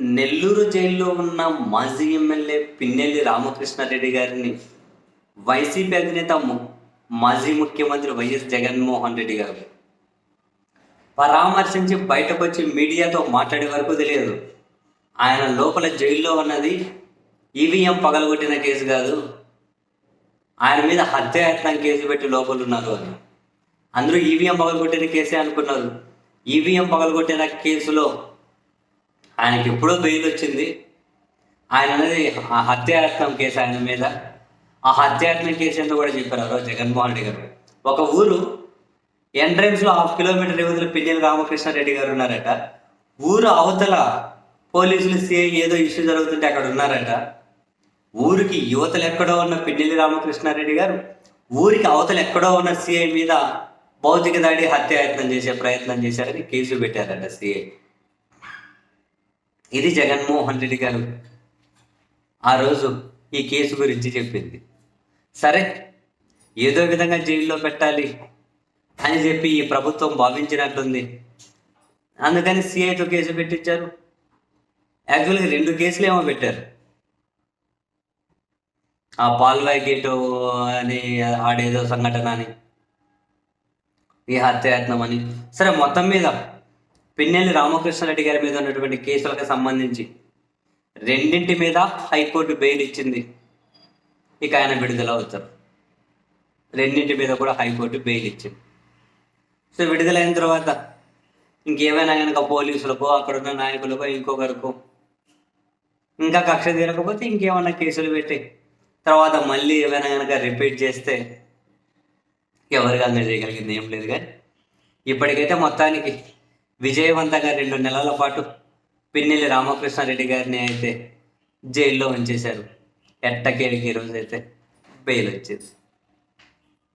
నెల్లూరు జైల్లో ఉన్న మాజీ ఎమ్మెల్యే పిన్నెల్లి రామకృష్ణారెడ్డి గారిని వైసీపీ అధినేత ము- మాజీ ముఖ్యమంత్రి వైఎస్ జగన్మోహన్ రెడ్డి గారు. పరామర్శించి బయటకు వచ్చి మీడియాతో మాట్లాడే వరకు తెలియదు. ఆయన లోపల జైల్లో ఉన్నది ఈవీఎం పగలగొట్టిన కేసు కాదు. ఆయన మీద హత్యాయత్నం కేసు పెట్టి లోపల ఉన్నారు అని. అందరూ ఈవీఎం పగలగొట్టిన కేసే అనుకున్నారు. ఈవీఎం పగలగొట్టిన కేసులో ఆయనకి ఎప్పుడో బెయిల్ వచ్చింది ఆయన అనేది ఆ హత్యాయత్నం కేసు ఆయన మీద. ఆ హత్యాయత్నం కేసు ఎంత కూడా చెప్పారు ఆ రోజు జగన్మోహన్ రెడ్డి గారు. ఒక ఊరు ఎంట్రెన్స్లో హాఫ్ కిలోమీటర్ ఇవతల పిల్లలు రామకృష్ణారెడ్డి గారు ఉన్నారట. ఊరు అవతల పోలీసులు సిఐ ఏదో ఇష్యూ జరుగుతుంటే అక్కడ ఉన్నారట. ఊరికి యువతలు ఎక్కడో ఉన్న పిన్నెల్లి రామకృష్ణారెడ్డి గారు ఊరికి అవతలు ఎక్కడో ఉన్న సిఐ మీద భౌతిక దాడి హత్యాయత్నం చేసే ప్రయత్నం చేశారని కేసు పెట్టారట సిఐ. ఇది జగన్మోహన్ రెడ్డి గారు ఆ రోజు ఈ కేసు గురించి చెప్పింది. సరే ఏదో విధంగా జైల్లో పెట్టాలి అని చెప్పి ఈ ప్రభుత్వం భావించినట్లుంది అందుకని సిఐతో కేసు పెట్టించారు. యాక్చువల్గా రెండు కేసులు ఏమో పెట్టారు. ఆ పాల్వాయ్ గేటు అని ఆడేదో సంఘటన అని ఈ హత్యాయత్నం అని. సరే మొత్తం మీద పిన్నెల్లి రామకృష్ణారెడ్డి గారి మీద ఉన్నటువంటి కేసులకు సంబంధించి రెండింటి మీద హైకోర్టు బెయిల్ ఇచ్చింది. ఇక ఆయన విడుదల అవుతారు. రెండింటి మీద కూడా హైకోర్టు బెయిల్ ఇచ్చింది. సో విడుదలైన తర్వాత ఇంకేమైనా కనుక పోలీసులకో అక్కడున్న నాయకులకో ఇంకొకరికో ఇంకా కక్ష తీరకపోతే ఇంకేమైనా కేసులు పెట్టి తర్వాత మళ్ళీ ఏమైనా కనుక రిపీట్ చేస్తే ఎవరికి అందరు చేయగలిగింది ఏం లేదు కానీ ఇప్పటికైతే మొత్తానికి విజయవంతంగా రెండు నెలల పాటు పిన్నెల్లి రామకృష్ణారెడ్డి గారిని అయితే జైల్లో ఉంచేశారు. ఎట్టకేడికి ఈరోజు అయితే బెయిల్ వచ్చింది